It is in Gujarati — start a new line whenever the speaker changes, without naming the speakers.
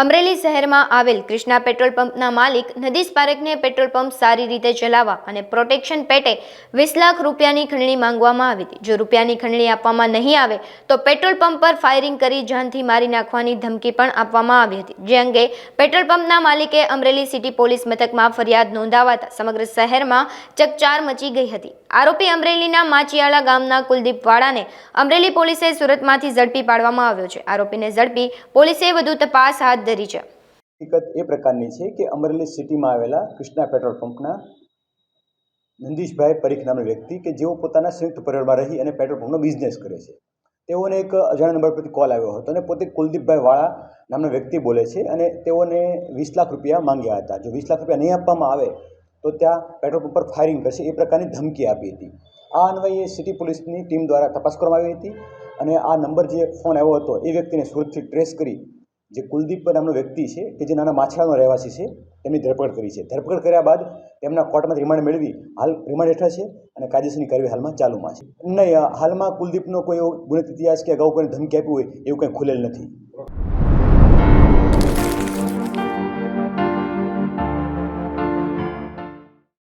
અમરેલી શહેરમાં આવેલ કૃષ્ણા પેટ્રોલ પંપના માલિક નદી સ્પારકને પેટ્રોલ પંપ સારી રીતે ચલાવવા અને પ્રોટેક્શન પેટે વીસ લાખ રૂપિયાની ખંડણી માંગવામાં આવી હતી. જો રૂપિયાની ખંડણી આપવામાં નહીં આવે, તો પેટ્રોલ પંપ પર ફાયરિંગ કરી જાનથી મારી નાખવાની ધમકી પણ આપવામાં આવી હતી. જે અંગે પેટ્રોલ પંપના માલિકે અમરેલી સિટી પોલીસ મથકમાં ફરિયાદ નોંધાવાતા સમગ્ર શહેરમાં ચકચાર મચી ગઈ હતી. આરોપી અમરેલીના માચિયાળા ગામના કુલદીપ વાળાને અમરેલી પોલીસે સુરતમાંથી ઝડપી પાડવામાં આવ્યો છે. આરોપીને ઝડપી પોલીસે વધુ તપાસ હાથ ધરી છે.
હકીકત એ પ્રકારની છે કે અમરેલી સિટીમાં આવેલા કૃષ્ણા પેટ્રોલ પંપના નંદીશભાઈ પરીખ નામના વ્યક્તિ કે જેઓ પોતાના સંયુક્ત પરિવારમાં રહી અને પેટ્રોલ પંપનો બિઝનેસ કરે છે. તેઓને એક અજાણ્યા નંબર પરથી કોલ આવ્યો હતો અને પોતે કુલદીપભાઈ વાળા નામનો વ્યક્તિ બોલે છે અને તેઓને વીસ લાખ રૂપિયા માંગ્યા હતા. જો વીસ લાખ રૂપિયા નહીં આપવામાં આવે તો ત્યાં પેટ્રોલ પંપ પર ફાયરિંગ કરશે એ પ્રકારની ધમકી આપી હતી. આ અન્વયે સિટી પોલીસની ટીમ દ્વારા તપાસ કરવામાં આવી હતી અને આ નંબર જે ફોન આવ્યો હતો એ વ્યક્તિને સુરતથી ટ્રેસ કરી જે કુલદીપ નામનો વ્યક્તિ છે, કે જે નાના માછલાનો રહેવાસી છે, તેમની ધરપકડ કરી છે. ધરપકડ કર્યા બાદ તેમના કોર્ટમાં રિમાન્ડ મેળવી હાલ રિમાન્ડ હેઠળ છે અને કાયદેસરની કાર્યવાહી હાલમાં ચાલુમાં છે. નહીં, હાલમાં કુલદીપનો કોઈ એવો ગુણિત ઇતિહાસ કે અગાઉ કોઈ ધમકી આપી હોય એવું કંઈ ખુલેલ નથી.